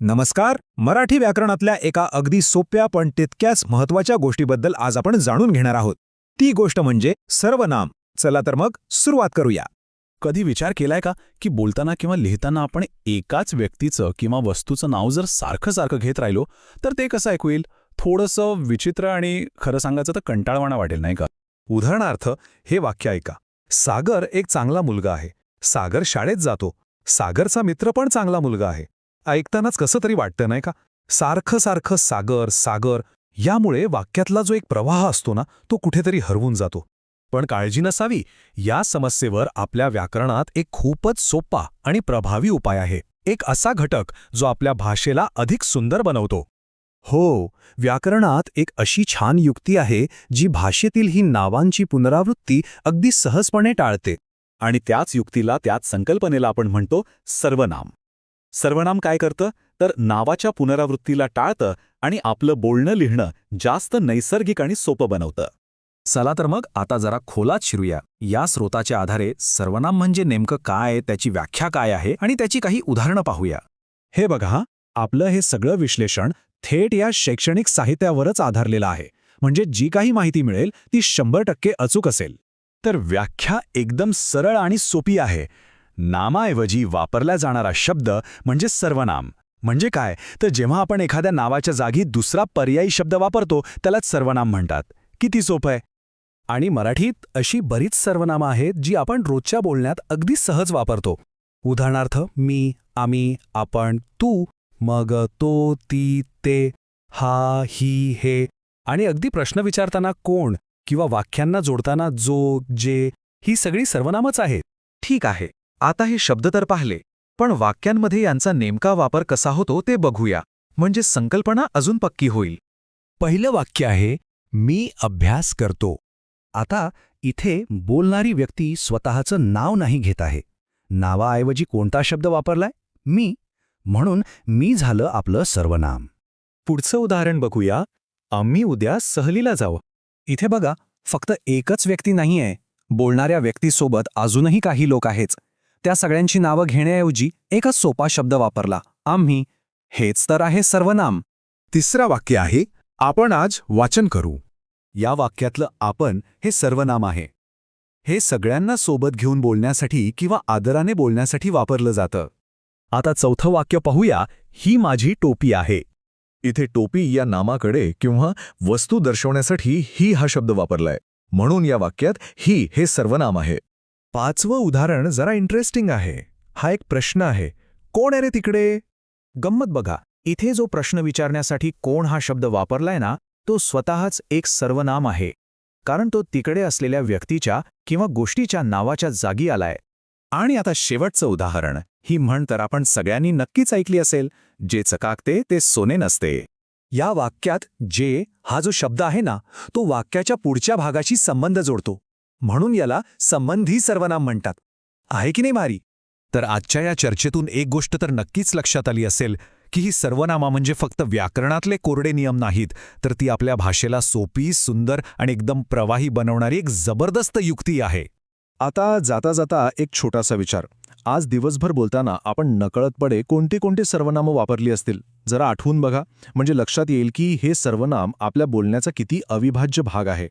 नमस्कार. मराठी व्याकरणातल्या एका अगदी सोप्या पण तितक्याच महत्त्वाच्या गोष्टीबद्दल आज आपण जाणून घेणार आहोत. ती गोष्ट म्हणजे सर्वनाम. चला तर मग सुरुवात करूया. कधी विचार केलाय का की बोलताना किंवा लिहिताना आपण एकाच व्यक्तीचं किंवा वस्तूचं नाव जर सारखं सारखं घेत राहिलो तर ते कसं ऐकू येईल? थोडंसं विचित्र आणि खरं सांगायचं तर कंटाळवाणा वाटेल नाही का? उदाहरणार्थ हे वाक्य ऐका. सागर एक चांगला मुलगा आहे. सागर शाळेत जातो. सागरचा मित्र पण चांगला मुलगा आहे. ऐकतानाच कसं तरी वाटतं नाही का? सारखं सारखं सागर सागर यामुळे वाक्यातला जो एक प्रवाह असतो ना तो कुठेतरी हरवून जातो. पण काळजी नसावी या समस्येवर आपल्या व्याकरणात एक खूपच सोपा आणि प्रभावी उपाय आहे. एक असा घटक जो आपल्या भाषेला अधिक सुंदर बनवतो. हो व्याकरणात एक अशी छान युक्ती आहे जी भाषेतील ही नावांची पुनरावृत्ती अगदी सहजपणे टाळते. आणि त्याच युक्तीला त्याच संकल्पनेला आपण म्हणतो सर्वनाम. सर्वनाम काय करतं? तर नावाच्या पुनरावृत्तीला टाळतं आणि आपलं बोलणं लिहिणं जास्त नैसर्गिक आणि सोपं बनवतं. चला तर मग आता जरा खोलात शिरूया. या स्रोताच्या आधारे सर्वनाम म्हणजे नेमकं काय त्याची व्याख्या काय आहे आणि त्याची काही उदाहरणं पाहूया. हे बघा आपलं हे सगळं विश्लेषण थेट या शैक्षणिक साहित्यावरच आधारलेलं आहे. म्हणजे जी काही माहिती मिळेल ती शंभर टक्के अचूक असेल. तर व्याख्या एकदम सरळ आणि सोपी आहे. नामाऐवजी वापरला जाणारा शब्द म्हणजे सर्वनाम. म्हणजे काय? तर जेव्हा आपण एखाद्या नावाच्या जागी दुसरा पर्यायी शब्द वापरतो त्यालाच सर्वनाम म्हणतात. किती सोपं आहे? आणि मराठीत अशी बरीच सर्वनामं आहेत जी आपण रोजच्या बोलण्यात अगदी सहज वापरतो. उदाहरणार्थ मी आम्ही आपण तू मग तो ती ते हा ही हे. आणि अगदी प्रश्न विचारताना कोण किंवा वाक्यांना जोडताना जो जे ही सगळी सर्वनामच आहेत. ठीक आहे. आता हे शब्द तर पाहिले पण वाक्यांमध्ये यांचा नेमका वापर कसा होतो ते बघूया. म्हणजे संकल्पना अजून पक्की होईल. पहिलं वाक्य आहे मी अभ्यास करतो. आता इथे बोलणारी व्यक्ती स्वतःचं नाव नाही घेत आहे. नावाऐवजी कोणता शब्द वापरलाय? मी. म्हणून मी झालं आपलं सर्वनाम. पुढचं उदाहरण बघूया. आम्ही उद्या सहलीला जाऊ. इथे बघा फक्त एकच व्यक्ती नाहीये. बोलणाऱ्या व्यक्तीसोबत अजूनही काही लोक आहेच त्या सगळ्यांची नावं घेण्याऐवजी एकच सोपा शब्द वापरला. आम्ही हेच तर आहे सर्वनाम. तिसरा वाक्य आहे आपण आज वाचन करू. या वाक्यातलं आपण हे सर्वनाम आहे. हे सगळ्यांना सोबत घेऊन बोलण्यासाठी किंवा आदराने बोलण्यासाठी वापरलं जातं. आता चौथं वाक्य पाहूया ही माझी टोपी आहे. इथे टोपी या नामाकडे किंवा वस्तू दर्शवण्यासाठी ही हा शब्द वापरलाय. म्हणून या वाक्यात ही हे सर्वनाम आहे. पाचवं उदाहरण जरा इंटरेस्टिंग आहे. हा एक प्रश्न आहे. कोण आहे रे तिकडे? गंमत बघा. इथे जो प्रश्न विचारण्यासाठी कोण हा शब्द वापरलाय ना तो स्वतःच एक सर्वनाम आहे. कारण तो तिकडे असलेल्या व्यक्तीच्या किंवा गोष्टीच्या नावाच्या जागी आलाय. आणि आता शेवटचं उदाहरण. ही म्हण तर आपण सगळ्यांनी नक्कीच ऐकली असेल. जे चकाकते ते सोने नसते. या वाक्यात जे हा जो शब्द आहे ना तो वाक्याच्या पुढच्या भागाशी संबंध जोडतो. म्हणून याला संबंधी सर्वनाम म्हणतात. आहे की नाही मारी? तर आजच्या या चर्चेतून एक गोष्ट तर नक्कीच लक्षात आली असेल की ही सर्वनामा म्हणजे फक्त व्याकरणातले कोरडे नियम नाहीत तर ती आपल्या भाषेला सोपी सुंदर आणि एकदम प्रवाही बनवणारी एक जबरदस्त युक्ती आहे. आता जाता जाता एक छोटासा विचार. आज दिवसभर बोलताना आपण नकळतपणे कोणती कोणती सर्वनामं वापरली असतील? जरा आठवून बघा. म्हणजे लक्षात येईल की हे सर्वनाम आपल्या बोलण्याचा किती अविभाज्य भाग आहे.